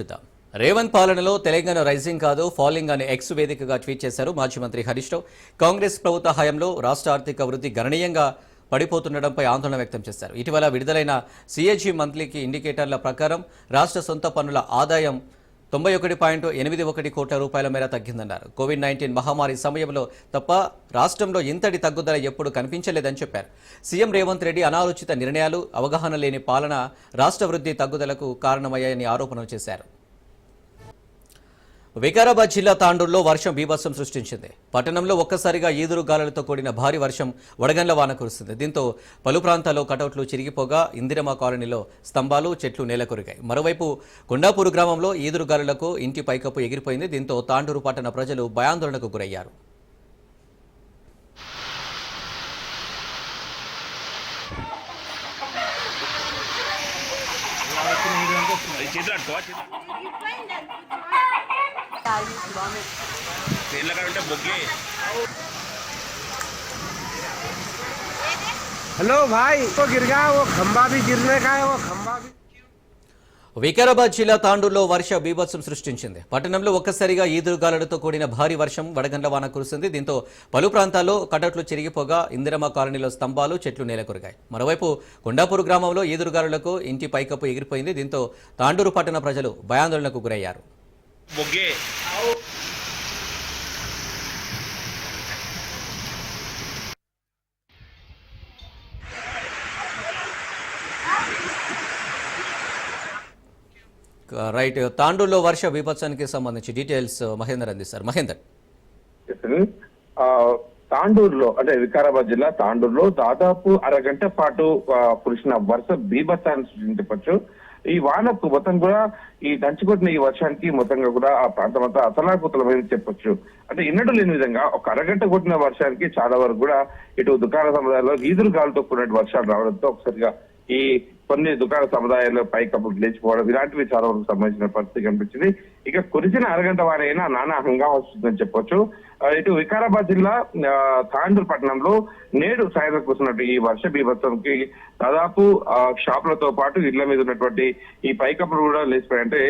చూద్దాం. రేవంత్ పాలనలో తెలంగాణ రైజింగ్ కాదు ఫాలింగ్ అనే ఎక్స్ వేదికగా ట్వీట్ చేశారు మాజీ మంత్రి హరీష్ రావు. కాంగ్రెస్ ప్రభుత్వ హయాంలో రాష్ట్ర ఆర్థిక వృద్ధి గణనీయంగా పడిపోతుండడంపై ఆందోళన వ్యక్తం చేశారు. ఇటీవల విడుదలైన సిఏజీ మంత్లీకి ఇండికేటర్ల ప్రకారం రాష్ట్ర సొంత పన్నుల ఆదాయం తొంభై ఒకటి పాయింట్ ఎనిమిది ఒకటి కోట్ల రూపాయల మేర తగ్గిందన్నారు. కోవిడ్ నైన్టీన్ మహమ్మారి సమయంలో తప్ప రాష్ట్రంలో ఇంతటి తగ్గుదల ఎప్పుడు కనిపించలేదని చెప్పారు. సీఎం రేవంత్ రెడ్డి అనాలోచిత నిర్ణయాలు అవగాహన లేని పాలన రాష్ట్ర వృద్ధి తగ్గుదలకు కారణమయ్యాయని ఆరోపణలు చేశారు. వికారాబాద్ జిల్లా తాండూరులో వర్షం బీభత్సం సృష్టించింది. పట్టణంలో ఒక్కసారిగా ఈదురు గాలులతో కూడిన భారీ వర్షం వడగండ్ల వాన కురుస్తుంది. దీంతో పలు ప్రాంతాల్లో కటౌట్లు చిరిగిపోగా ఇందిరమ కాలనీలో స్తంభాలు చెట్లు నేలకొరిగాయి. మరోవైపు కొండాపూరు గ్రామంలో ఈదురు గాలులకు ఇంటి పైకప్పు ఎగిరిపోయింది. దీంతో తాండూరు పట్టణ ప్రజలు భయాందోళనకు గురయ్యారు. చేతులు హలో భాయ్ ఓ గిరిగా ఓ ఖంబా ఓ ఖంబా వికారాబాద్ జిల్లా తాండూరులో వర్ష బీభత్సం సృష్టించింది. పట్టణంలో ఒక్కసారిగా ఈదురుగాలతో కూడిన భారీ వర్షం వడగండ్ల వాన కురిసింది. దీంతో పలు ప్రాంతాల్లో కటట్లు చిరిగిపోగా ఇందిరమ్మ కాలనీలో స్తంభాలు చెట్లు నేలకొరిగాయి. మరోవైపు కొండాపూర్ గ్రామంలో ఈదురుగాలులకు ఇంటి పైకప్పు ఎగిరిపోయింది. దీంతో తాండూరు పట్టణ ప్రజలు భయాందోళనకు గురయ్యారు. బొగ్గే రైట్ తాండూరులో వర్ష బీభత్సానికి సంబంధించి డీటెయిల్స్ మహేందర్ అందిస్తారు మహేందర్. తాండూరులో అంటే వికారాబాద్ జిల్లా తాండూరులో దాదాపు అరగంట పాటు కురిసిన వర్ష బీభత్సాన్ని సృష్టించవచ్చు. ఈ వానకు మొత్తం కూడా ఈ దంచుకొట్టిన ఈ వర్షానికి మొత్తంగా కూడా ఆ ప్రాంతం అంతా అసలాకుతలమైంది చెప్పొచ్చు. అంటే ఎన్నడూ లేని విధంగా ఒక అరగంట కొట్టిన వర్షానికి చాలా వరకు కూడా ఇటు దుకాణ సముదాయాల్లో ఈదురు గాలితో కూడిన వర్షాలు రావడంతో ఒకసారిగా ఈ కొన్ని దుకాణ సముదాయాల్లో పైకప్పులు లేచిపోవడం ఇలాంటివి చాలా వరకు సంబంధించిన పరిస్థితి కనిపించింది. ఇక కురిసిన అరగంట వారైనా నానా హంగా వస్తుందని చెప్పొచ్చు. ఇటు వికారాబాద్ జిల్లా ఆ, తాండూరు పట్టణంలో నేడు సాయంత్రం కూర్చున్నట్టు ఈ వర్ష బీభత్సంకి దాదాపు షాపులతో పాటు ఇళ్ళ మీద ఉన్నటువంటి ఈ పైకప్పులు కూడా లేచిపోయాయంటే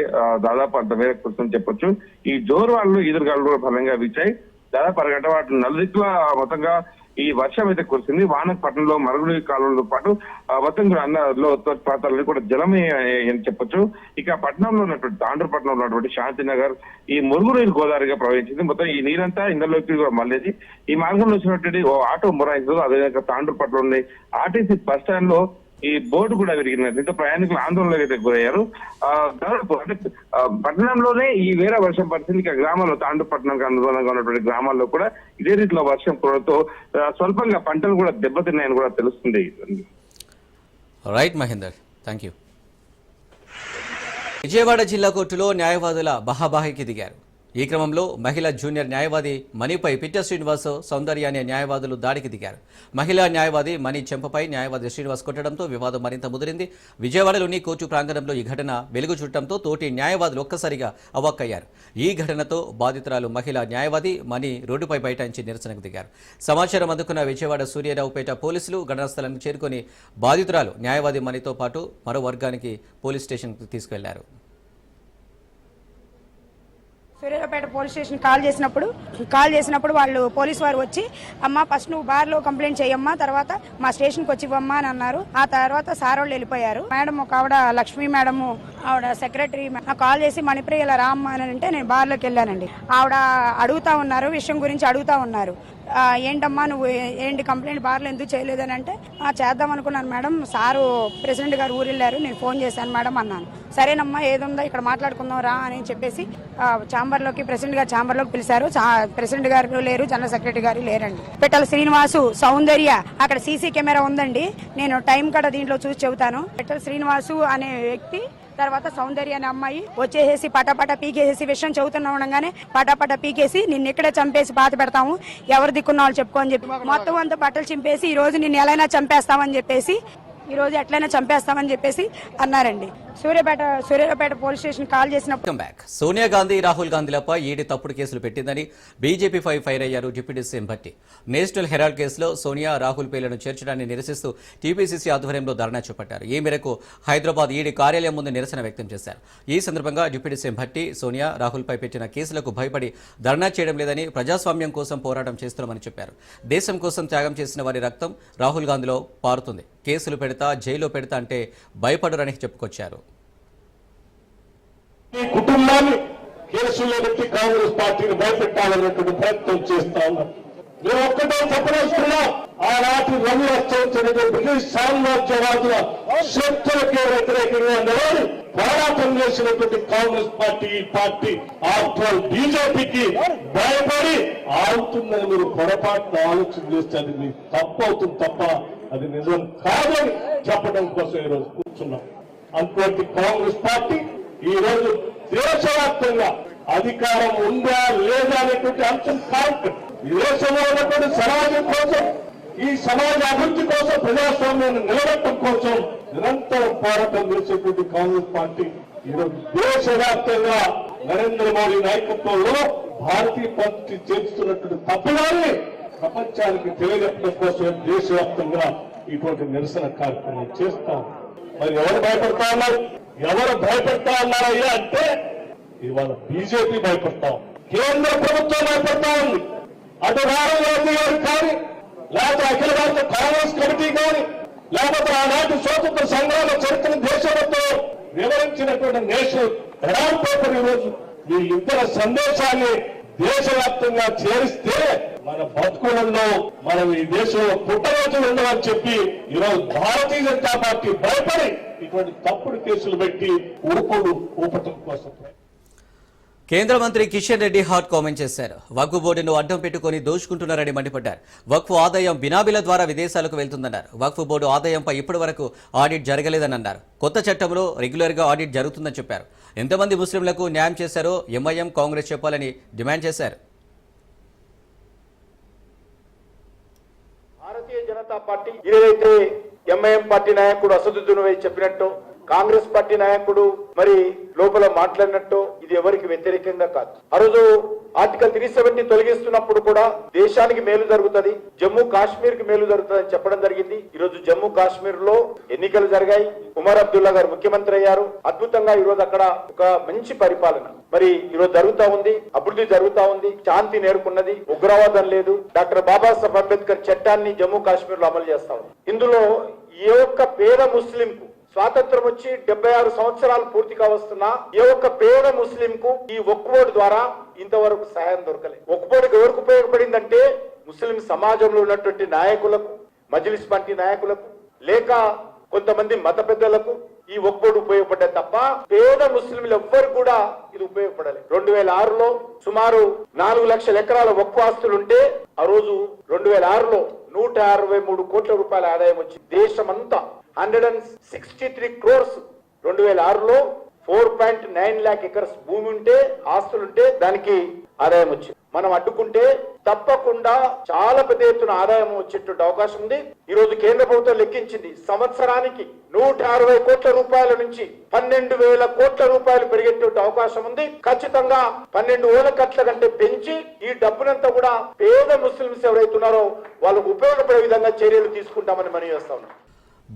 దాదాపు అంత మేరకు కూర్చొని చెప్పొచ్చు. ఈ జోరు వాళ్ళు ఎదురుగాలు కూడా బలంగా వీచాయి. దాదాపు అరగంట వాటి నలుదిక్కుల మొత్తంగా ఈ వర్షం అయితే కురిసింది. వానపట్నంలో మరుగుడి మరుగునీరు కాలువలతో పాటు ఆ, అన్నలో ప్రాంతాలను కూడా జలమే అని చెప్పొచ్చు. ఇక పట్టణంలో ఉన్నటువంటి తాండ్రు ఉన్నటువంటి శాంతినగర్ ఈ మురుగునీరు గోదావరిగా ప్రవహించింది. మొత్తం ఈ నీరంతా ఇందులోకి కూడా మళ్ళేది ఈ మార్గంలో వచ్చినటువంటి ఓ ఆటో మొరాయించదు అదేవిధంగా తాండ్రు పట్టణంలోని ఆర్టీసీ బస్ స్టాండ్లో ఈ బోర్డు కూడా విరిగింది దీంతో ప్రయాణికులు ఆందోళనకు అయితే గురయ్యారు అంటే పట్టణంలోనే ఈ వేరే వర్షం పరిస్థితి ఇక గ్రామాల్లో తాండు అనుగుణంగా ఉన్నటువంటి గ్రామాల్లో కూడా ఇదే రీతిలో వర్షం కురవడంతో స్వల్పంగా పంటలు కూడా దెబ్బతిన్నాయని కూడా తెలుస్తుంది. Right Mahender. Thank you Vijayawada జిల్లా కోర్టులో న్యాయవాదుల బహాబాహికి దిగారు. ఈ క్రమంలో మహిళా జూనియర్ న్యాయవాది మణిపై పిట్ట శ్రీనివాస్ సౌందర్య అనే న్యాయవాదులు దాడికి దిగారు. మహిళా న్యాయవాది మణి చెంపపై న్యాయవాది శ్రీనివాస్ కొట్టడంతో వివాదం మరింత ముదిరింది. విజయవాడలోని కోర్టు ప్రాంగణంలో ఈ ఘటన వెలుగు చుట్టడంతో తోటి న్యాయవాదులు ఒక్కసారిగా అవాక్కయ్యారు. ఈ ఘటనతో బాధితురాలు మహిళా న్యాయవాది మణి రోడ్డుపై బైఠాయించి నిరసనకు దిగారు. సమాచారం అందుకున్న విజయవాడ సూర్యరావుపేట పోలీసులు ఘటనా స్థలానికి చేరుకొని బాధితురాలు న్యాయవాది మణితో పాటు మరో వర్గానికి పోలీస్ స్టేషన్కు తీసుకెళ్ళారు. సూర్యారావుపేట పోలీస్ స్టేషన్ కాల్ చేసినప్పుడు కాల్ చేసినప్పుడు వాళ్ళు పోలీస్ వారు వచ్చి అమ్మ ఫస్ట్ నువ్వు బార్లో కంప్లైంట్ చేయమ్మా తర్వాత మా స్టేషన్కి వచ్చి ఇవ్వమ్మా అని అన్నారు. ఆ తర్వాత సార్ వాళ్ళు వెళ్ళిపోయారు. మేడం ఒక ఆవిడ లక్ష్మీ మేడం ఆవిడ సెక్రటరీ నాకు కాల్ చేసి మణిప్రియ ఇలా రామ్మా అని అంటే నేను బార్లోకి వెళ్ళానండి. ఆవిడ అడుగుతా ఉన్నారు విషయం గురించి అడుగుతా ఉన్నారు. ఏంటమ్మా నువ్వు ఏంటి కంప్లైంట్ బార్లు ఎందుకు చేయలేదని అంటే చేద్దాం అనుకున్నాను మేడం. సారు ప్రెసిడెంట్ గారు ఊరు వెళ్ళారు నేను ఫోన్ చేశాను మేడం అన్నాను. సరేనమ్మా ఏదుందో ఇక్కడ మాట్లాడుకుందాం రా అని చెప్పేసి చాంబర్లోకి ఛాంబర్లోకి ప్రెసిడెంట్ గారు ఛాంబర్లోకి పిలిచారు. చా- ప్రెసిడెంట్ గారు లేరు జనరల్ సెక్రటరీ గారు లేరండి. పెట్టాల శ్రీనివాసు సౌందర్య అక్కడ సీసీ కెమెరా ఉందండి. నేను టైం కూడా దీంట్లో చూసి చెబుతాను. పెట్టాల శ్రీనివాసు అనే వ్యక్తి తర్వాత సౌందర్య అనే అమ్మాయి వచ్చేసేసి పటాపట పీకేసేసి విషయం చదువుతున్నా ఉండగానే పటాపట పీకేసి నిన్ను ఇక్కడే చంపేసి బాధ పెడతాము. ఎవరు దిక్కున్న వాళ్ళు చెప్పుకో అని చెప్పి మొత్తం అంతా బట్టలు చింపేసి ఈ రోజు నిన్ను ఎలా చంపేస్తామని చెప్పేసి ఈ రోజు ఎట్లయినా చంపేస్తామని చెప్పేసి అన్నారండి. Suryapet Suryapet police station call చేసినప్పుడు బ్యాక్ సోనియా గాంధీ రాహుల్ గాంధీలపై ఈడీ తప్పుడు కేసులు పెట్టిందని బీజేపీ పై ఫైర్ అయ్యారు deputy CM Bhatti. National Herald కేసులో సోనియా రాహుల్ పేర్లను చేర్చడాన్ని నిరసిస్తూ టీపీసీసీ ఆధ్వర్యంలో ధర్నా చేపట్టారు. ఈ మేరకు హైదరాబాద్ ఈడీ కార్యాలయం ముందు నిరసన వ్యక్తం చేశారు. ఈ సందర్భంగా డిప్యూటీ సీఎం భట్టి సోనియా రాహుల్పై పెట్టిన కేసులకు భయపడి ధర్నా చేయడం లేదని ప్రజాస్వామ్యం కోసం పోరాటం చేస్తున్నామని చెప్పారు. దేశం కోసం త్యాగం చేసిన వారి రక్తం రాహుల్ గాంధీలో పారుతుంది. కేసులు పెడతా జైల్లో పెడతా అంటే భయపడరని చెప్పుకొచ్చారు. ఈ కుటుంబాన్ని కేసుల్లో పెట్టి కాంగ్రెస్ పార్టీని భయపెట్టాలనేటువంటి ప్రయత్నం చేస్తా ఉన్నాం మేము ఒక్కటే చెప్పదలుచుకున్నాం ఆనాటి రవి అత్యంత బ్రిటిష్ సామ్రాజ్యవాదుల శక్తులకే వ్యతిరేకంగా నిలబడి పోరాటం చేసినటువంటి కాంగ్రెస్ పార్టీ ఈ పార్టీ ఆఫ్టర్ బీజేపీకి భయపడి ఆగుతుందని మీరు పొరపాటున ఆలోచన చేస్తే అది మీకు తప్పవుతుంది తప్ప అది నిజం కాదని చెప్పడం కోసం ఈరోజు కూర్చున్నాం. అటువంటి కాంగ్రెస్ పార్టీ ఈ రోజు దేశవ్యాప్తంగా అధికారం ఉందా లేదా అనేటువంటి అంశం కాదు. ఈ దేశంలో ఉన్నటువంటి సమాజం కోసం ఈ సమాజ అభివృద్ధి కోసం ప్రజాస్వామ్యాన్ని నిలబెట్టడం కోసం నిరంతరం పోరాటం చేసేటువంటి కాంగ్రెస్ పార్టీ ఈరోజు దేశవ్యాప్తంగా నరేంద్ర మోడీ నాయకత్వంలో భారతీయ పార్టీ చేస్తున్నటువంటి తప్పుదాన్ని ప్రపంచానికి తెలియజెప్పడం కోసం దేశవ్యాప్తంగా ఇటువంటి నిరసన కార్యక్రమం చేస్తాం. మరి ఎవరు భయపడతా ఉన్నారు? ఎవరు భయపడతా ఉన్నారయ్యా అంటే ఇవాళ బీజేపీ భయపడతా కేంద్ర ప్రభుత్వం భయపడతా ఉంది. అటు రాహుల్ గాంధీ గారు కానీ లేకపోతే అఖిల భారత కాంగ్రెస్ కమిటీ కానీ లేకపోతే ఆనాటి స్వాతంత్ర సంగ్రామ చరిత్ర దేశంతో వివరించినటువంటి నేషనల్ హెరాల్డ్ పేపర్ ఈరోజు వీళ్ళిద్దరి సందేశాన్ని దేశవ్యాప్తంగా చేరిస్తే మన బతుకులలో మనం ఈ దేశంలో పుట్టరోజు ఉండవని చెప్పి ఈరోజు భారతీయ జనతా పార్టీ భయపడి ఇటువంటి తప్పుడు కేసులు పెట్టి ఊపుడు ఊపటం కోసం. కేంద్ర మంత్రి కిషన్ రెడ్డి హాట్ కామెంట్ చేశారు. వక్ఫ్ బోర్డును అడ్డం పెట్టుకుని దోచుకుంటున్నారని మండిపడ్డారు. వక్ఫ్ ఆదాయం బినాబిల ద్వారా విదేశాలకు వెళ్తుందన్నారు. వక్ఫ్ బోర్డు ఆదాయంపై ఇప్పటి వరకు ఆడిట్ జరగలేదని అన్నారు కొత్త చట్టంలో రెగ్యులర్గా ఆడిట్ జరుగుతుందని చెప్పారు. ఎంతమంది ముస్లింలకు న్యాయం చేశారో ఎంఐఎం కాంగ్రెస్ చెప్పాలని డిమాండ్ చేశారు భారతీయ జనతా పార్టీ ఏదైతే ఎంఐఎం పార్టీ నాయకుడు అసదుద్దీన్ వై చెప్పినట్టు కాంగ్రెస్ పార్టీ నాయకుడు మరి లోపల మాట్లాడినట్టు ఇది ఎవరికి వ్యతిరేకంగా కాదు. ఆ రోజు ఆర్టికల్ త్రీ సెవెంటీ తొలగిస్తున్నప్పుడు కూడా దేశానికి మేలు జరుగుతుంది జమ్మూ కాశ్మీర్కి మేలు జరుగుతుంది అని చెప్పడం జరిగింది. ఈ రోజు జమ్మూ కాశ్మీర్లో ఎన్నికలు జరిగాయి. ఉమర్ అబ్దుల్లా గారు ముఖ్యమంత్రి అయ్యారు. అద్భుతంగా ఈ రోజు అక్కడ ఒక మంచి పరిపాలన. మరి ఈ రోజు జరుగుతా ఉంది అభివృద్ధి జరుగుతా ఉంది శాంతి నేర్కొన్నది ఉగ్రవాదం లేదు. డాక్టర్ బాబాసాహెబ్ అంబేద్కర్ చట్టాన్ని జమ్మూ కాశ్మీర్లో అమలు చేస్తా ఉంది. ఇందులో ఏ ఒక్క పేద ముస్లింకు స్వాతంత్రం వచ్చి డెబ్బై ఆరు సంవత్సరాలు పూర్తిగా వస్తున్న ఏ ఒక్క పేద ముస్లిం కు ఈ ఒక్కుబోర్డు ద్వారా ఇంతవరకు సహాయం దొరకలేదు. ఒక్కుబోర్డుకి ఎవరికి ఉపయోగపడిందంటే ముస్లిం సమాజంలో ఉన్నటువంటి నాయకులకు మజిలిస్ పార్టీ నాయకులకు లేక కొంతమంది మత పెద్దలకు ఈ ఒక్కోడు ఉపయోగపడ్డా తప్ప పేద ముస్లింలు ఎవ్వరు కూడా ఇది ఉపయోగపడలేదు. రెండు వేల ఆరులో సుమారు నాలుగు లక్షల ఎకరాల ఒక్క ఆస్తులుంటే ఆ రోజు రెండు వేల ఆరులో నూట అరవై మూడు కోట్ల రూపాయల ఆదాయం వచ్చింది. దేశమంతా hundred and sixty three crores రెండు వేల ఆరులో four point nine lakh acres భూమి ఉంటే ఆస్తులుంటే దానికి ఆదాయం వచ్చింది. మనం అడ్డుకుంటే తప్పకుండా చాలా పెద్ద ఎత్తున ఆదాయం వచ్చేటువంటి అవకాశం ఉంది. ఈ రోజు కేంద్ర ప్రభుత్వం లెక్కించింది సంవత్సరానికి నూట అరవై కోట్ల రూపాయల నుంచి పన్నెండు వేల కోట్ల రూపాయలు పెరిగేటువంటి అవకాశం ఉంది. ఖచ్చితంగా పన్నెండు వేల కట్ల కంటే పెంచి ఈ డబ్బునంతా కూడా పేద ముస్లింస్ ఎవరైతున్నారో వాళ్ళకు ఉపయోగపడే విధంగా చర్యలు తీసుకుంటామని మనం చేస్తా ఉన్నాం.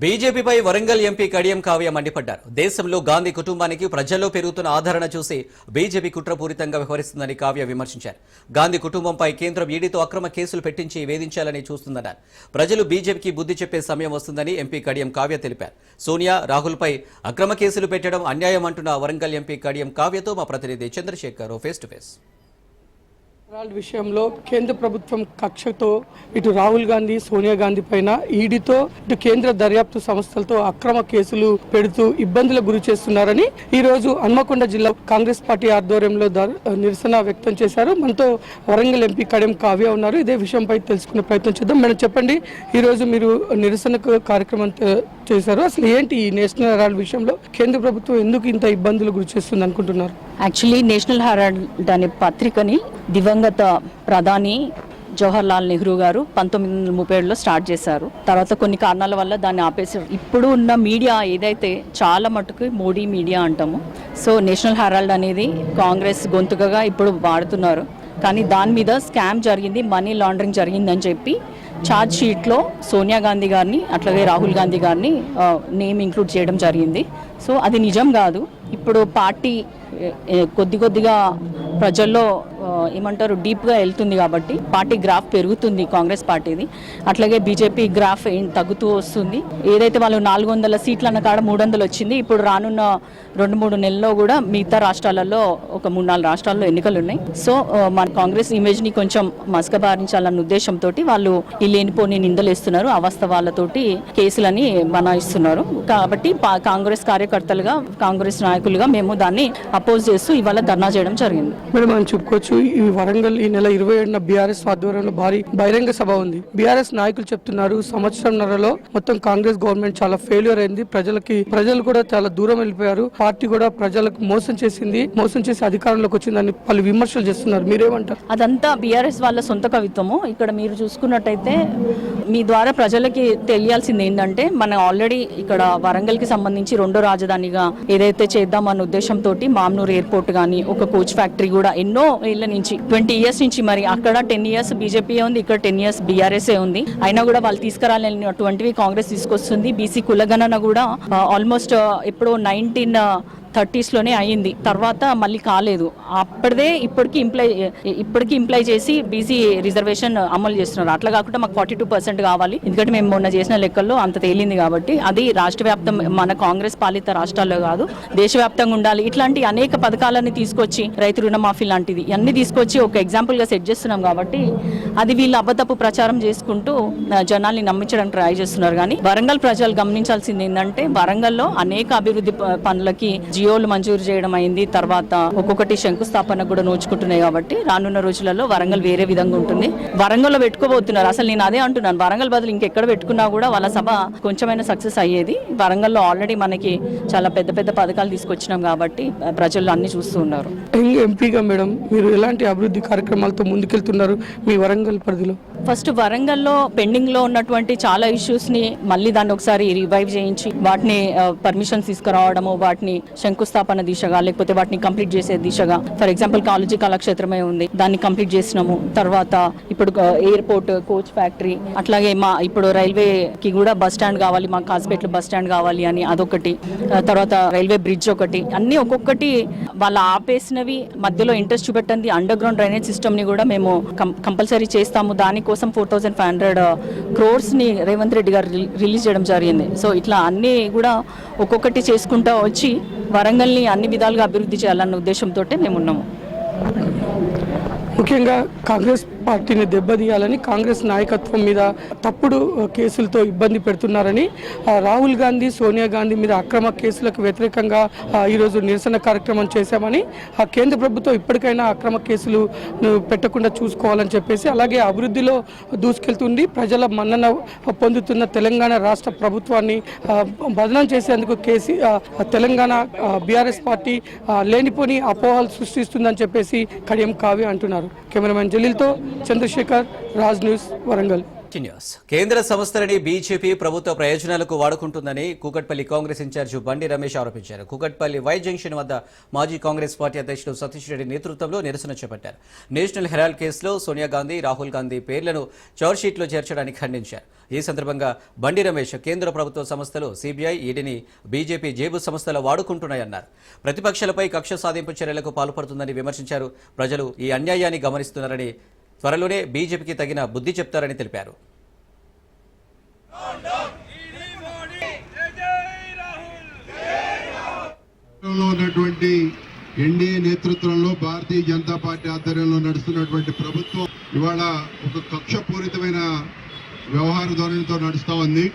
బీజేపీపై వరంగల్ ఎంపీ కడియం కావ్య మండిపడ్డారు. దేశంలో గాంధీ కుటుంబానికి ప్రజల్లో పెరుగుతున్న ఆదరణ చూసి బీజేపీ కుట్రపూరితంగా వ్యవహరిస్తుందని కావ్య విమర్శించారు. గాంధీ కుటుంబంపై కేంద్రం ఈడీతో అక్రమ కేసులు పెట్టించి వేధించాలని చూస్తుందన్నారు. ప్రజలు బీజేపీకి బుద్ధి చెప్పే సమయం వస్తుందని ఎంపీ కడియం కావ్య తెలిపారు. సోనియా రాహుల్పై అక్రమ కేసులు పెట్టడం అన్యాయం అంటున్న వరంగల్ ఎంపీ కడియం కావ్యతో మా ప్రతినిధి Chandrasekhar face to face Herald విషయంలో కేంద్ర ప్రభుత్వం కక్షతో ఇటు రాహుల్ గాంధీ సోనియా గాంధీ పైన ఈడీతో ఇటు కేంద్ర దర్యాప్తు సంస్థలతో అక్రమ కేసులు పెడుతూ ఇబ్బందులకు గురి చేస్తున్నారని ఈ రోజు హన్మకొండ జిల్లా కాంగ్రెస్ పార్టీ ఆధ్వర్యంలో దర్- నిరసన వ్యక్తం చేశారు. మనతో వరంగల్ ఎంపీ కడెం కావ్య ఉన్నారు. ఇదే విషయంపై తెలుసుకునే ప్రయత్నం చేద్దాం. మేడం చెప్పండి ఈ రోజు మీరు నిరసన కార్యక్రమం చేశారు. అసలు ఏంటి ఈ నేషనల్ హెరాల్డ్ విషయంలో కేంద్ర ప్రభుత్వం ఎందుకు ఇంత ఇబ్బందులు గురి చేస్తుంది అనుకుంటున్నారు యాక్చువల్లీ నేషనల్ హెరాల్డ్ అనే పత్రికని దివంగత ప్రధాని జవహర్ లాల్ నెహ్రూ గారు పంతొమ్మిది వందల ముప్పై ఏడులో స్టార్ట్ చేశారు. తర్వాత కొన్ని కారణాల వల్ల దాన్ని ఆపేసారు ఇప్పుడు ఉన్న మీడియా ఏదైతే చాలా మటుకు మోడీ మీడియా అంటాము. సో నేషనల్ హెరాల్డ్ అనేది కాంగ్రెస్ గొంతుకగా ఇప్పుడు వాడుతున్నారు. కానీ దాని మీద స్కామ్ జరిగింది మనీ లాండరింగ్ జరిగిందని చెప్పి ఛార్జ్ షీట్లో సోనియా గాంధీ గారిని అట్లాగే రాహుల్ గాంధీ గారిని నేమ్ ఇంక్లూడ్ చేయడం జరిగింది. సో అది నిజం కాదు. ఇప్పుడు పార్టీ కొద్ది కొద్దిగా ప్రజల్లో ఏమంటారు డీప్గా వెళ్తుంది కాబట్టి పార్టీ గ్రాఫ్ పెరుగుతుంది కాంగ్రెస్ పార్టీది. అట్లాగే బీజేపీ గ్రాఫ్ తగ్గుతూ వస్తుంది. ఏదైతే వాళ్ళు నాలుగు వందల సీట్లు అన్న కాడ మూడు వందలు వచ్చింది ఇప్పుడు రానున్న రెండు మూడు నెలల్లో కూడా మిగతా రాష్ట్రాలలో ఒక మూడు నాలుగు రాష్ట్రాల్లో ఎన్నికలు ఉన్నాయి. సో మన కాంగ్రెస్ ఇమేజ్ని కొంచెం మసకబారించాలన్న ఉద్దేశంతో వాళ్ళు ఈ లేనిపోని నిందలు ఇస్తున్నారు అవాస్తవాలతోటి కేసులని బనాయిస్తున్నారు. కాబట్టి కాంగ్రెస్ కార్యకర్తలుగా కాంగ్రెస్ నాయకులుగా మేము దాన్ని అపోజ్ చేస్తూ ఇవాళ ధర్నా చేయడం జరిగింది. మేడం మనం చెప్పుకోవచ్చు ఈ వరంగల్ ఈ నెల ఇరవై ఏడున బీఆర్ఎస్ ఆధ్వర్యంలో భారీ బహిరంగ సభ ఉంది. బీఆర్ఎస్ నాయకులు చెప్తున్నారు సంవత్సరంన్నరలో మొత్తం కాంగ్రెస్ గవర్నమెంట్ చాలా ఫెయిల్యూర్ అయింది. ప్రజలకి ప్రజలు కూడా చాలా దూరం వెళ్ళిపోయారు. పార్టీ కూడా ప్రజలకు మోసం చేసింది మోసం చేసి అధికారంలోకి వచ్చిందని పలు విమర్శలు చేస్తున్నారు. మీరేమంటారు? అదంతా బీఆర్ఎస్ వాళ్ళ సొంత కవిత్వము. ఇక్కడ మీరు చూసుకున్నట్టయితే మీ ద్వారా ప్రజలకి తెలియాల్సింది ఏంటంటే మనం ఆల్రెడీ ఇక్కడ వరంగల్కి సంబంధించి రెండో రాజధానిగా ఏదైతే చేద్దాం అన్న ఉద్దేశంతో మామ్నూర్ ఎయిర్పోర్ట్ కానీ ఒక కోచ్ ఫ్యాక్టరీ కూడా ఎన్నో ఏళ్ళ నుంచి ట్వంటీ ఇయర్స్ నుంచి మరి అక్కడ టెన్ ఇయర్స్ బీజేపీ ఉంది ఇక్కడ టెన్ ఇయర్స్ బీఆర్ఎస్ ఉంది. అయినా కూడా వాళ్ళు తీసుకురాలేనటువంటివి కాంగ్రెస్ తీసుకొస్తుంది. బీసీ కులగణన కూడా ఆల్మోస్ట్ ఎప్పుడో నైన్టీన్ థర్టీస్లోనే అయ్యింది. తర్వాత మళ్ళీ కాలేదు. అప్పటిదే ఇప్పటికి ఇంప్లై ఇప్పటికి ఇంప్లై చేసి బీసీ రిజర్వేషన్ అమలు చేస్తున్నారు. అట్లా కాకుండా మాకు ఫార్టీ టూ పర్సెంట్ కావాలి. ఎందుకంటే మేము మొన్న చేసిన లెక్కల్లో అంత తేలింది కాబట్టి. అది రాష్ట్ర వ్యాప్తం మన కాంగ్రెస్ పాలిత రాష్ట్రాల్లో కాదు. దేశవ్యాప్తంగా ఉండాలి. ఇట్లాంటి అనేక పథకాలని తీసుకొచ్చి రైతు రుణమాఫీ లాంటిది అన్ని తీసుకొచ్చి ఒక ఎగ్జాంపుల్గా సెట్ చేస్తున్నాం కాబట్టి అది వీళ్ళు అబద్ధపు ప్రచారం చేసుకుంటూ జనాల్ని నమ్మించడానికి ట్రై చేస్తున్నారు. కానీ వరంగల్ ప్రజలు గమనించాల్సింది ఏంటంటే వరంగల్లో అనేక అభివృద్ధి ప- పనులకి జియోలు మంజూరు చేయడం అయింది. తర్వాత ఒక్కొక్కటి శంకుస్థాపన కూడా నోచుకుంటున్నాయి కాబట్టి రానున్న రోజులలో వరంగల్ వేరే విధంగా ఉంటుంది. వరంగల్లో పెట్టుకోబోతున్నారు. అసలు నేను అదే అంటున్నాను. వరంగల్ బదులు ఇంకెక్కడ పెట్టుకున్నా కూడా వాళ్ళ సభ కొంచెమైనా సక్సెస్ అయ్యేది. వరంగల్లో ఆల్రెడీ మనకి చాలా పెద్ద పెద్ద పథకాలు తీసుకొచ్చినాం కాబట్టి ప్రజలు అన్ని చూస్తూ ఉన్నారు. ఎంపీగా మేడం మీరు ఎలాంటి అభివృద్ధి కార్యక్రమాలతో ముందుకెళ్తున్నారు మీ వరంగల్ పరిధిలో? ఫస్ట్ వరంగల్లో పెండింగ్లో ఉన్నటువంటి చాలా ఇష్యూస్ని మళ్ళీ దాన్ని ఒకసారి రివైవ్ చేయించి వాటిని పర్మిషన్స్ తీసుకురావడము వాటిని శంకుస్థాపన దిశగా లేకపోతే వాటిని కంప్లీట్ చేసే దిశగా. ఫర్ ఎగ్జాంపుల్ కాలేజీ కళాక్షేత్రమే ఉంది. దాన్ని కంప్లీట్ చేసినాము. తర్వాత ఇప్పుడు ఎయిర్పోర్ట్ కోచ్ ఫ్యాక్టరీ అట్లాగే మా ఇప్పుడు రైల్వే కి కూడా బస్ స్టాండ్ కావాలి మా కాసిపేటలో బస్ స్టాండ్ కావాలి అని అదొకటి. తర్వాత రైల్వే బ్రిడ్జ్ ఒకటి. అన్ని ఒక్కొక్కటి వాళ్ళ ఆపేసినవి మధ్యలో ఇంట్రెస్ట్ చూపెట్టండి అండర్ గ్రౌండ్ డ్రైనేజ్ సిస్టమ్ని కూడా మేము కంపల్సరీ చేస్తాము. దానికోసం ఫోర్ థౌసండ్ ఫైవ్ హండ్రెడ్ క్రోర్స్ని రేవంత్ రెడ్డి గారు రిలీజ్ చేయడం జరిగింది. సో ఇట్లా అన్ని కూడా ఒక్కొక్కటి చేసుకుంటా వచ్చి వరంగల్ని అన్ని విధాలుగా అభివృద్ధి చేయాలన్న ఉద్దేశంతో మేము ఉన్నాము ముఖ్యంగా కాంగ్రెస్ పార్టీని దెబ్బతీయాలని కాంగ్రెస్ నాయకత్వం మీద తప్పుడు కేసులతో ఇబ్బంది పెడుతున్నారని రాహుల్ గాంధీ సోనియా గాంధీ మీద అక్రమ కేసులకు వ్యతిరేకంగా ఈరోజు నిరసన కార్యక్రమం చేశామని ఆ కేంద్ర ప్రభుత్వం ఇప్పటికైనా అక్రమ కేసులు పెట్టకుండా చూసుకోవాలని చెప్పేసి అలాగే అభివృద్ధిలో దూసుకెళ్తుంది. ప్రజల మన్నన పొందుతున్న తెలంగాణ రాష్ట్ర ప్రభుత్వాన్ని బదనం చేసేందుకు కేసీ తెలంగాణ బీఆర్ఎస్ పార్టీ లేనిపోని అపోహలు సృష్టిస్తుందని చెప్పేసి కడియం కావ్య అంటున్నారు. కెమెరామెన్ జలీల్తో చంద్రశేఖర్ రాజ్ న్యూస్ వరంగల్. న్యూస్. కేంద్ర సంస్థలని బీజేపీ ప్రభుత్వ ప్రయోజనాలకు వాడుకుంటుందని కూకట్పల్లి కాంగ్రెస్ ఇన్ఛార్జి బండి రమేష్ ఆరోపించారు. కూకట్పల్లి వై జంక్షన్ వద్ద మాజీ కాంగ్రెస్ పార్టీ అధ్యక్షుడు సతీష్ రెడ్డి నేతృత్వంలో నిరసన చేపట్టారు. నేషనల్ హెరాల్డ్ కేసులో సోనియా గాంధీ రాహుల్ గాంధీ పేర్లను చార్జ్షీట్లో చేర్చడానికి ఖండించారు. ఈ సందర్భంగా బండి రమేష్ కేంద్ర ప్రభుత్వ సంస్థలు సిబిఐ ఈడీని బీజేపీ జేబు సంస్థలు వాడుకుంటున్నాయన్నారు. ప్రతిపక్షాలపై కక్ష సాధింపు చర్యలకు పాల్పడుతుందని విమర్శించారు. ప్రజలు ఈ అన్యాయాన్ని గమనిస్తున్నారని త్వరలోనే బీజేపీకి తగిన బుద్ధి చెప్తారని తెలిపారు. ఉన్నటువంటి ఎన్డీఏ నేతృత్వంలో భారతీయ జనతా పార్టీ ఆధ్వర్యంలో నడుస్తున్నటువంటి ప్రభుత్వం ఇవాళ ఒక కక్షపూరితమైన వ్యవహార ధోరణితో నడుస్తూ ఉంది.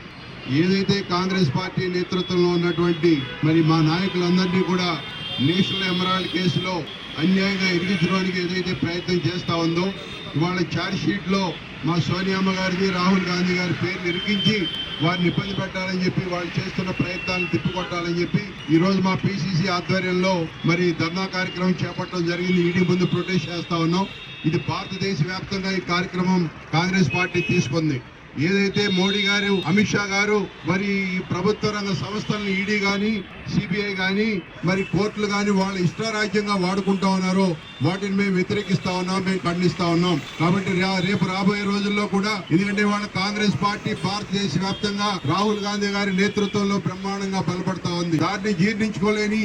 ఏదైతే కాంగ్రెస్ పార్టీ నేతృత్వంలో ఉన్నటువంటి మరి మా నాయకులందరినీ కూడా నేషనల్ ఎమరాల్డ్ కేసులో అన్యాయంగా ఎదిగించడానికి ఏదైతే ప్రయత్నం చేస్తూ ఉందో ఇవాళ ఛార్జ్షీట్లో మా సోనియామ్మ గారిది రాహుల్ గాంధీ గారి పేర్లు ఇరికించి వారిని ఇబ్బంది పెట్టాలని చెప్పి వాళ్ళు చేస్తున్న ప్రయత్నాలను తిప్పికొట్టాలని చెప్పి ఈరోజు మా పిసిసి ఆధ్వర్యంలో మరి ధర్నా కార్యక్రమం చేపట్టడం జరిగింది. ఈడీ ముందు ప్రొటెస్ట్ చేస్తా ఉన్నాం. ఇది భారతదేశ వ్యాప్తంగా ఈ కార్యక్రమం కాంగ్రెస్ పార్టీ తీసుకుంది. ఏదైతే మోడీ గారు అమిత్ షా గారు మరి ఈ ప్రభుత్వ రంగ సంస్థలను ఈడీ గాని సిబిఐ గాని మరి కోర్టులు గాని వాళ్ళ ఇష్టారాజ్యంగా వాడుకుంటా ఉన్నారో వాటిని మేము వ్యతిరేకిస్తా ఉన్నాం మేము ఖండిస్తా ఉన్నాం. కాబట్టి రేపు రాబోయే రోజుల్లో కూడా ఎందుకంటే వాళ్ళ కాంగ్రెస్ పార్టీ భారతదేశ వ్యాప్తంగా రాహుల్ గాంధీ గారి నేతృత్వంలో బ్రహ్మాండంగా బలపడతా ఉంది. దాన్ని జీర్ణించుకోలేని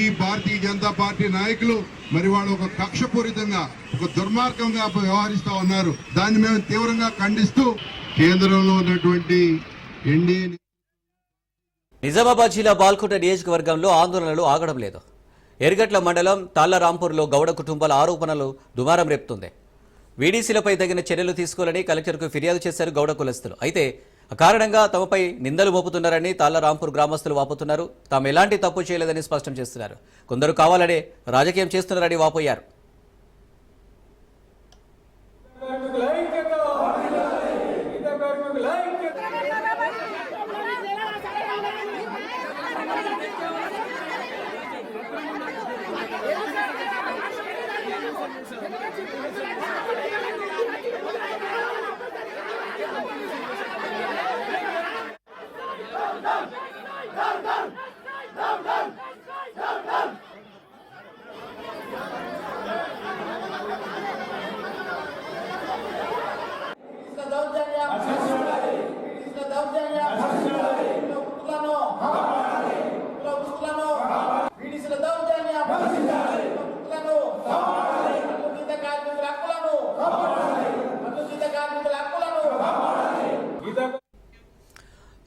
ఈ భారతీయ జనతా పార్టీ నాయకులు మరి వాళ్ళు ఒక కక్షపూరితంగా ఒక దుర్మార్గంగా వ్యవహరిస్తా ఉన్నారు. దాన్ని మేము తీవ్రంగా ఖండిస్తూ కేంద్రంలో ఉన్నటువంటి ఎన్డీఏ నిజామాబాద్ జిల్లా బాల్కోట నియోజకవర్గంలో ఆందోళనలు ఆగడం లేదు. ఎర్గట్ల మండలం తాళ్ళరాంపూర్లో గౌడ కుటుంబాల ఆరోపణలు దుమారం రేపుతుంది. వీడీసీలపై తగిన చర్యలు తీసుకోవాలని కలెక్టర్కు ఫిర్యాదు చేశారు గౌడ కులస్తులు. అయితే కారణంగా తమపై నిందలు మోపుతున్నారని తాళ్ళరాంపూర్ గ్రామస్తులు వాపుతున్నారు. తాము ఎలాంటి తప్పు చేయలేదని స్పష్టం చేస్తున్నారు. కొందరు కావాలనే రాజకీయం చేస్తున్నారని వాపోయారు.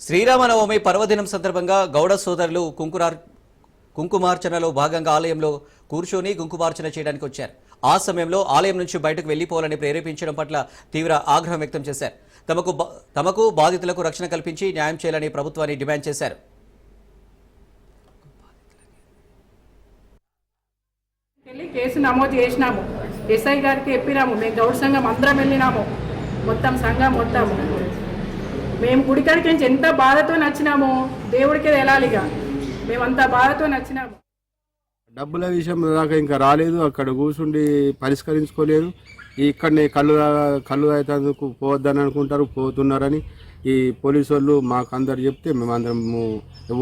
శ్రీరామనవమి పర్వదినం సందర్భంగా గౌడ సోదరులు కుంకురార్ కుంకుమార్చనలో భాగంగా ఆలయంలో కూర్చొని కుంకుమార్చన చేయడానికి వచ్చారు. ఆ సమయంలో ఆలయం నుంచి బయటకు వెళ్ళిపోవాలని ప్రేరేపించడం పట్ల తీవ్ర ఆగ్రహం వ్యక్తం చేశారు. తమకు తమకు బాధితులకు రక్షణ కల్పించి న్యాయం చేయాలని ప్రభుత్వాన్ని డిమాండ్ చేశారు. కేసు నమోదు చేసినాము. ఎస్ఐ గారికి చెప్పినాము. మేము గౌడ సంఘం అందరం వెళ్ళినాము. మొత్తం సంఘం మొత్తం. మేము గుడికాడికి నుంచి ఎంత బాధతో నచ్చినామో దేవుడికి తెలాలిగా మేము అంత బాధతో నచ్చినాము. డబ్బుల విషయం దాకా ఇంకా రాలేదు. అక్కడ కూర్చుండి పరిష్కరించుకోలేదు. ఇక్కడనే కళ్ళు కళ్ళు అయితే పోవద్దని అనుకుంటారు పోతున్నారని ఈ పోలీసు వాళ్ళు మాకు అందరు చెప్తే మేము అందరము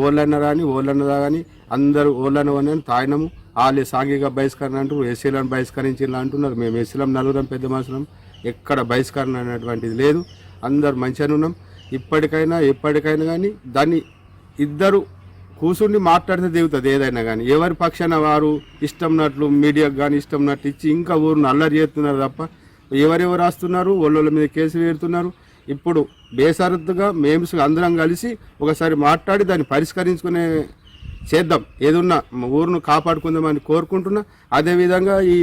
ఓళ్ళన్నా రాని ఓళ్ళన్నదా కానీ అందరూ ఓళ్ళన్న అని తాగినాము. వాళ్ళు సాంఘిక బహిష్కరణ అంటూ ఎస్సీలను బహిష్కరించారు అంటున్నారు. మేము ఎస్సీలం నలుగురం పెద్ద మనుషులం. ఎక్కడ బహిష్కరణ అనేటువంటిది లేదు. అందరు మంచిగానే ఉన్నాం. ఇప్పటికైనా ఎప్పటికైనా కానీ దాన్ని ఇద్దరు కూర్చుండి మాట్లాడితే దిగుతుంది ఏదైనా కానీ ఎవరి పక్షాన వారు ఇష్టంనట్లు మీడియాకు కానీ ఇష్టంనట్లు ఇచ్చి ఇంకా ఊరిని అల్లరి చేస్తున్నారు తప్ప ఎవరెవరు రాస్తున్నారు ఒళ్ళోళ్ళ మీద కేసులు పెడుతున్నారు. ఇప్పుడు బేసరత్తుగా మేము అందరం కలిసి ఒకసారి మాట్లాడి దాన్ని పరిష్కరించుకునే చేద్దాం. ఏదున్నా ఊరును కాపాడుకుందామని కోరుకుంటున్నా. అదేవిధంగా ఈ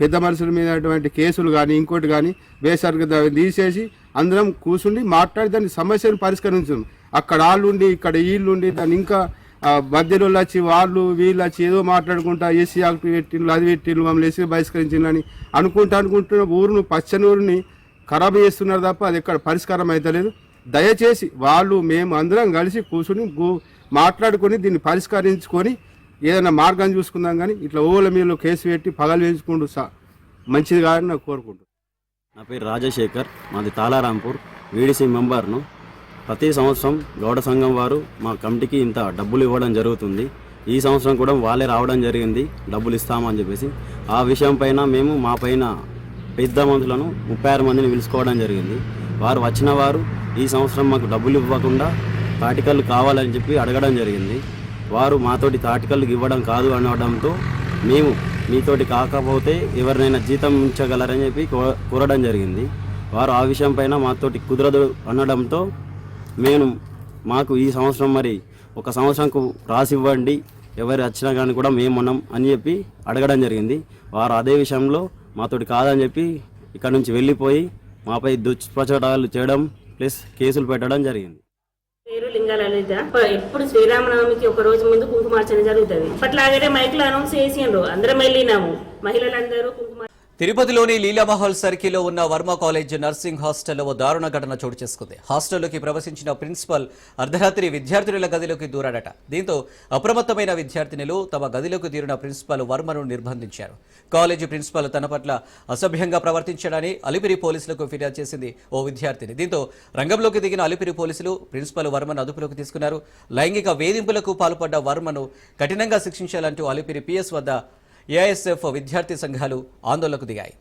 పెద్ద మనుషుల మీదటువంటి కేసులు కానీ ఇంకోటి కానీ బేసరిగా తీసేసి అందరం కూర్చుండి మాట్లాడి దాని సమస్యను పరిష్కరించాం అక్కడ వాళ్ళుండి ఇక్కడ వీళ్ళుండి దాన్ని ఇంకా మధ్యలో వచ్చి వాళ్ళు వీళ్ళు వచ్చి ఏదో మాట్లాడుకుంటా ఏసీ ఆక్ట్ పెట్టిండ్రు అది పెట్టిండ్రు మమ్మల్ని ఏసీ బహిష్కరించిండ్రు అనుకుంటా అనుకుంటున్న ఊరును పచ్చని ఊరిని ఖరాబ్ చేస్తున్నారు తప్ప అది ఎక్కడ పరిష్కారం అవుతలేదు దయచేసి వాళ్ళు మేము అందరం కలిసి కూర్చుని మాట్లాడుకొని దీన్ని పరిష్కరించుకొని ఏదైనా మార్గం చూసుకుందాం కానీ ఇట్లా ఓల మీద కేసు పెట్టి పగలు వేసుకుంటూ సా- మంచిది కాదని నాకు కోరుకుంటున్నాను నా పేరు రాజశేఖర్ మాది తాలారాంపూర్ వీడిసి మెంబర్ను. ప్రతి సంవత్సరం గౌడ సంఘం వారు మా కమిటీకి ఇంత డబ్బులు ఇవ్వడం జరుగుతుంది. ఈ సంవత్సరం కూడా వాళ్ళే రావడం జరిగింది డబ్బులు ఇస్తామని చెప్పేసి. ఆ విషయం పైన మేము మా పైన పెద్ద మనుషులను ముప్పై ఆరు మందిని పిలుచుకోవడం జరిగింది. వారు వచ్చిన వారు ఈ సంవత్సరం మాకు డబ్బులు ఇవ్వకుండా తాటికల్లు కావాలని చెప్పి అడగడం జరిగింది. వారు మాతోటి తాటికల్లు ఇవ్వడం కాదు అనడంతో మేము మీతోటి కాకపోతే ఎవరినైనా జీతం ఉంచగలరని చెప్పి కో- కోరడం జరిగింది. వారు ఆ విషయం పైన మాతోటి కుదరదు అనడంతో మేము మాకు ఈ సంవత్సరం మరి ఒక సంవత్సరంకు రాసి ఇవ్వండి ఎవరు వచ్చినా కానీ కూడా మేము ఉన్నాం అని చెప్పి అడగడం జరిగింది. వారు అదే విషయంలో మాతోటి కాదని చెప్పి ఇక్కడ నుంచి వెళ్ళిపోయి మాపై దుష్ప్రచారాలు చేయడం ప్లస్ కేసులు పెట్టడం జరిగింది. పేరు లింగాల లలిత ఎప్పుడు శ్రీరామనవమికి ఒక రోజు ముందు కుంకుమార్చన జరుగుతుంది. అట్లాగనే మైక్లో అనౌన్స్ చేసిండ్రు. అందరం వెళ్ళినాము. మహిళలందరూ కుంకుమ తిరుపతిలోని లీలామహల్ సర్కిల్లో ఉన్న వర్మ కాలేజ్ నర్సింగ్ హాస్టల్లో ఓ దారుణ ఘటన చోటు చేసుకుంది. హాస్టల్లోకి ప్రవేశించిన ప్రిన్సిపల్ అర్ధరాత్రి విద్యార్థినుల గదిలోకి దూరాడట. దీంతో అప్రమత్తమైన విద్యార్థినులు తమ గదిలోకి తీరిన ప్రిన్సిపల్ వర్మను నిర్బంధించారు. కాలేజీ ప్రిన్సిపల్ తన పట్ల అసభ్యంగా ప్రవర్తించడాని అలిపిరి పోలీసులకు ఫిర్యాదు చేసింది ఓ విద్యార్థిని. దీంతో రంగంలోకి దిగిన అలిపిరి పోలీసులు ప్రిన్సిపల్ వర్మను అదుపులోకి తీసుకున్నారు. లైంగిక వేధింపులకు పాల్పడ్డ వర్మను కఠినంగా శిక్షించాలంటూ అలిపిరి పిఎస్ వద్ద ఏఐఎస్ఎఫ్ విద్యార్థి సంఘాలు ఆందోళనకు దిగాయి.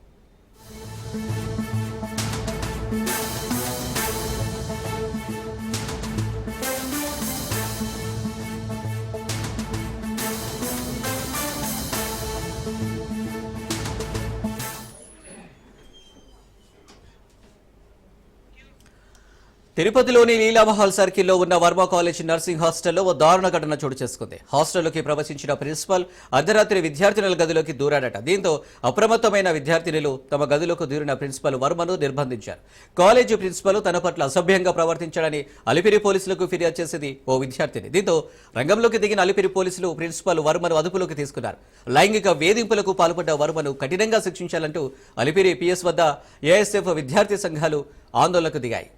తిరుపతిలోని లీలామహల్ సర్కిల్లో ఉన్న వర్మ కాలేజ్ నర్సింగ్ హాస్టల్లో ఓ దారుణ ఘటన చోటు చేసుకుంది. హాస్టల్లోకి ప్రవేశించిన ప్రిన్సిపల్ అర్ధరాత్రి విద్యార్థినుల గదిలోకి దూరాడట. దీంతో అప్రమత్తమైన విద్యార్థినులు తమ గదిలోకి దూరిన ప్రిన్సిపల్ వర్మను నిర్బంధించారు. కాలేజీ ప్రిన్సిపల్ తన పట్ల అసభ్యంగా ప్రవర్తించాడని అలిపిరి పోలీసులకు ఫిర్యాదు చేసింది ఓ విద్యార్థిని. దీంతో రంగంలోకి దిగిన అలిపిరి పోలీసులు ప్రిన్సిపల్ వర్మను అదుపులోకి తీసుకున్నారు. లైంగిక వేధింపులకు పాల్పడ్డ వర్మను కఠినంగా శిక్షించాలంటూ అలిపిరి పిఎస్ వద్ద ఏఎస్ఎఫ్ విద్యార్థి సంఘాలు ఆందోళనకు దిగాయి.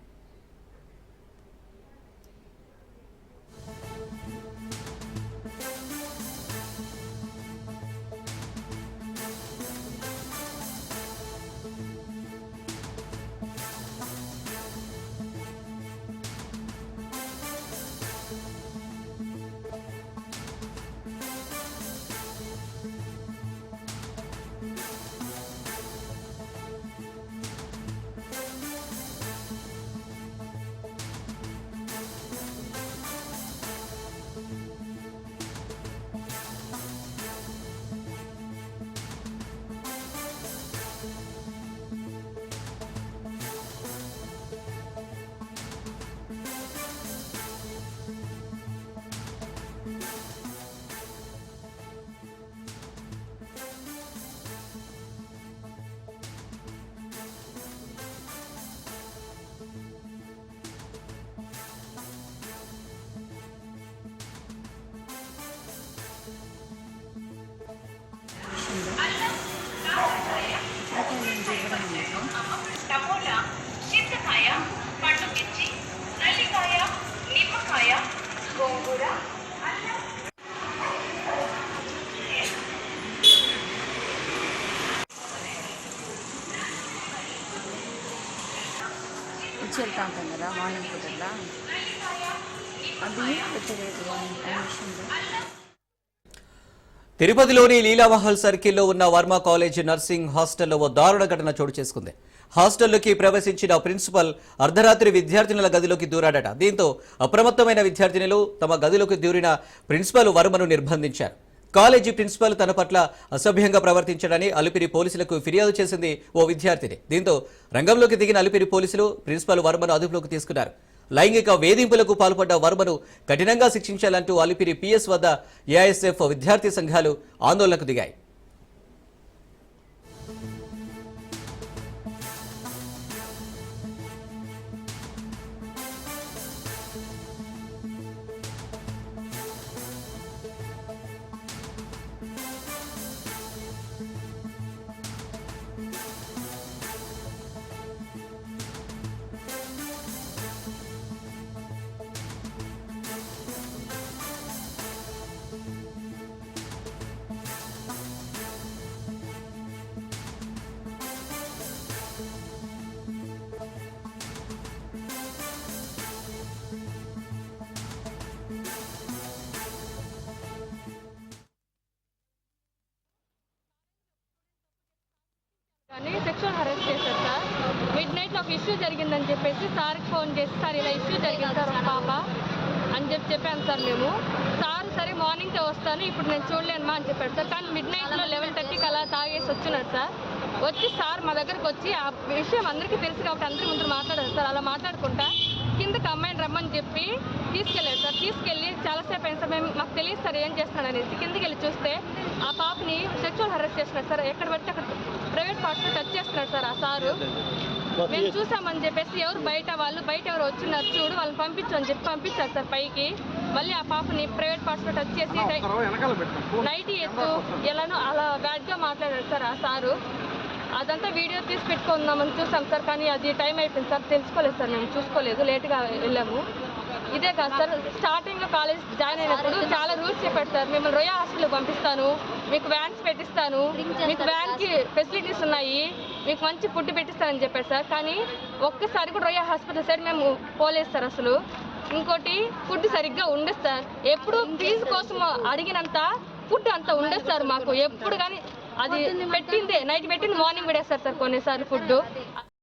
కదా మార్నింగ్ అది పెట్టలేదు అడ్మిషన్లో తిరుపతిలోని లీలామహల్ సర్కిల్లో ఉన్న వర్మ కాలేజ్ నర్సింగ్ హాస్టల్లో ఓ దారుణ ఘటన చోటు చేసుకుంది. హాస్టల్లోకి ప్రవేశించిన ప్రిన్సిపల్ అర్ధరాత్రి విద్యార్థినుల గదిలోకి దూరాడట. దీంతో అప్రమత్తమైన విద్యార్థినులు తమ గదిలోకి దూరిన ప్రిన్సిపల్ వర్మను నిర్బంధించారు. కాలేజీ ప్రిన్సిపల్ తన పట్ల అసభ్యంగా ప్రవర్తించడని అలిపిరి పోలీసులకు ఫిర్యాదు చేసింది ఓ విద్యార్థిని. దీంతో రంగంలోకి దిగిన అలిపిరి పోలీసులు ప్రిన్సిపల్ వర్మను అదుపులోకి తీసుకున్నారు. లైంగిక వేధింపులకు పాల్పడ్డ వర్మను కఠినంగా శిక్షించాలంటూ అలిపిరి పిఎస్ వద్ద ఏఐఎస్ఎఫ్ విద్యార్థి సంఘాలు ఆందోళనకు దిగాయి. కూర్చొని హరెస్ట్ చేశారు సార్. మిడ్ నైట్లో ఒక ఇష్యూ జరిగిందని చెప్పేసి సార్కి ఫోన్ చేసి సార్ ఇలా ఇష్యూ జరిగింది సార్ ఒక పాప అని చెప్పి చెప్పాను సార్ మేము. సార్ సరే మార్నింగ్కే వస్తాను ఇప్పుడు నేను చూడలేను మా అని చెప్పాడు సార్. కానీ మిడ్ నైట్లో లెవెన్ థర్టీకి అలా తాగేసి వచ్చినాడు సార్. వచ్చి సార్ మా దగ్గరకు వచ్చి ఆ విషయం అందరికీ తెలుసు కాబట్టి అందరి ముందు మాట్లాడారు సార్. అలా మాట్లాడుకుంటా కిందకి అమ్మాయిని రమ్మని చెప్పి తీసుకెళ్ళారు సార్. తీసుకెళ్ళి చాలాసేపు అయింది సార్. మేము మాకు తెలియదు సార్ ఏం చేస్తున్నాడు అనేసి కిందకి వెళ్ళి చూస్తే ఆ పాపని సెక్షువల్ హెరాస్ చేస్తున్నాడు సార్. ఎక్కడ పడితే అక్కడ ప్రైవేట్ పార్ట్స్లో టచ్ చేస్తున్నాడు సార్ ఆ సారు. మేము చూసామని చెప్పేసి ఎవరు బయట వాళ్ళు బయట ఎవరు వచ్చినారు చూడు వాళ్ళని పంపించు అని చెప్పి పంపించారు సార్ పైకి. మళ్ళీ ఆ పాపని ప్రైవేట్ పార్ట్స్లో టచ్ చేసి నైట్ ఎత్తు ఎలానో అలా బ్యాడ్గా మాట్లాడారు సార్ ఆ సారు. అదంతా వీడియో తీసి పెట్టుకుందామని చూసాం సార్ కానీ అది టైం అయిపోయింది సార్. తెలుసుకోలేదు సార్ మేము చూసుకోలేదు. లేట్గా వెళ్ళాము. ఇదే కాదు సార్. స్టార్టింగ్లో కాలేజ్ జాయిన్ అయినప్పుడు చాలా రూల్స్ చెప్పాడు సార్. మిమ్మల్ని రొయ్య హాస్టల్కి పంపిస్తాను. మీకు వ్యాన్స్ పెట్టిస్తాను. మీకు వ్యాన్కి ఫెసిలిటీస్ ఉన్నాయి. మీకు మంచి ఫుడ్ పెట్టిస్తానని చెప్పాడు సార్. కానీ ఒక్కసారి కూడా రొయ్య హాస్పిటల్ సైడ్ మేము పోలేదు సార్ అసలు. ఇంకోటి ఫుడ్ సరిగ్గా ఉండదు సార్. ఎప్పుడు ఫీజు కోసం అడిగినంత ఫుడ్ అంత ఉండదు సార్ మాకు. ఎప్పుడు కానీ అది పెట్టిందే నైట్ పెట్టింది మార్నింగ్ పెడేస్తారు సార్ కొన్నిసార్లు ఫుడ్